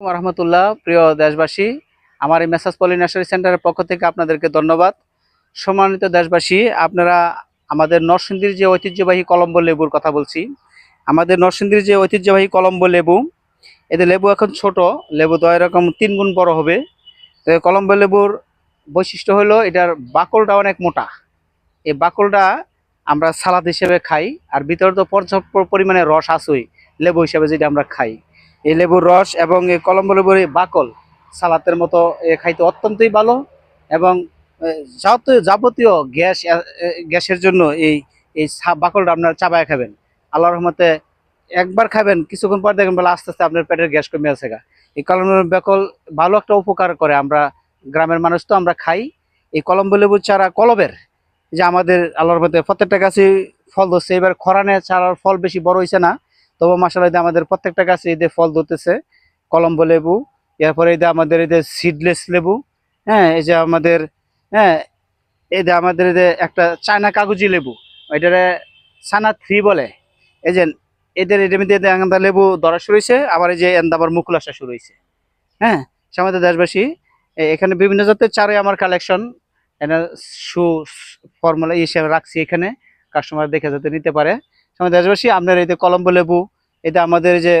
রহমতুল্লাহ, প্রিয় দেশবাসী। আমার এই মেসাজ পলি নার্সারি সেন্টারের পক্ষ থেকে আপনাদেরকে ধন্যবাদ। সম্মানিত দেশবাসী, আপনারা আমাদের নরসিংদীর যে ঐতিহ্যবাহী কলম্ব লেবুর কথা বলছি। আমাদের নরসিংদীর যে ঐতিহ্যবাহী কলম্ব লেবু, এদের লেবু এখন ছোট, লেবু তো এরকম তিন গুণ বড় হবে। তো কলম্বো লেবুর বৈশিষ্ট্য হলো, এটার বাকলটা অনেক মোটা। এই বাকলটা আমরা সালাদ হিসেবে খাই, আর ভিতরে তো পর্যাপ্ত পরিমাণে রস আসুই লেবু হিসেবে যেটা আমরা খাই। এই লেবুর রস এবং এই কলম্ব লেবুর বাকল সালাতের মতো, এ খাইতে অত্যন্তই ভালো এবং যাবতীয় গ্যাস গ্যাসের জন্য এই এই বাকলটা আপনার চাবায় খাবেন। আল্লাহর রহমতে একবার খাবেন, কিছুক্ষণ পর দেখবেন বলে আস্তে আস্তে আপনার পেটের গ্যাস কমে আছে গা। এই কলম্বো বাকল ভালো একটা উপকার করে আমরা, গ্রামের মানুষ তো আমরা খাই। এই কলম্ব লেবুর চারা কলবের, যে আমাদের আল্লাহর মধ্যে প্রত্যেকটা গাছে ফল ধরছে। এবার খরানে চারার ফল বেশি বড় হয়েছে না। তবু মাসাল্লাহ আমাদের প্রত্যেকটা গাছে এদের ফল ধরতেছে কলম্বো লেবু এরপরে এই আমাদের যে সিডলেস লেবু হ্যাঁ এই যে আমাদের হ্যাঁ এই যে আমাদের এই একটা চায়না কাগজি লেবু এটারে সানা থ্রি বলে এই যে এদের এদের মধ্যে এদের এখানটা লেবু ধরা শুরু হয়েছে আবার এই যে আবার মুকুল আসা শুরু হয়েছে হ্যাঁ সমাজের দেশবাসী এখানে বিভিন্ন জাতের চারে আমার কালেকশন এটা সু ফর্মুলা হিসেবে রাখছি এখানে কাস্টমার দেখে যাতে নিতে পারে সমাজ দেশবাসী, আপনার এই যে কলম্বো লেবু, এটা আমাদের যে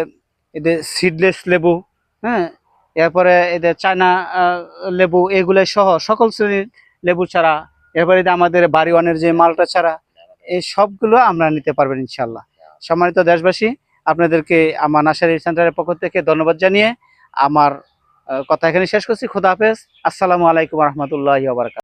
এদের সিডলেস লেবু হ্যাঁ? এরপরে এদের চায়না লেবু এগুলো সহ সকল শ্রেণির লেবু ছাড়া, এরপরে আমাদের বাড়ি ওয়ানের যে মালটা ছাড়া, এই সবগুলো আমরা নিতে পারবেন ইনশাল্লাহ সম্মানিত দেশবাসী, আপনাদেরকে আমার নার্সারি সেন্টারের পক্ষ থেকে ধন্যবাদ জানিয়ে আমার কথা এখানে শেষ করছি। খুদা হাফেজ। আসসালামু আলাইকুম রহমতুল্লাহ বারকাত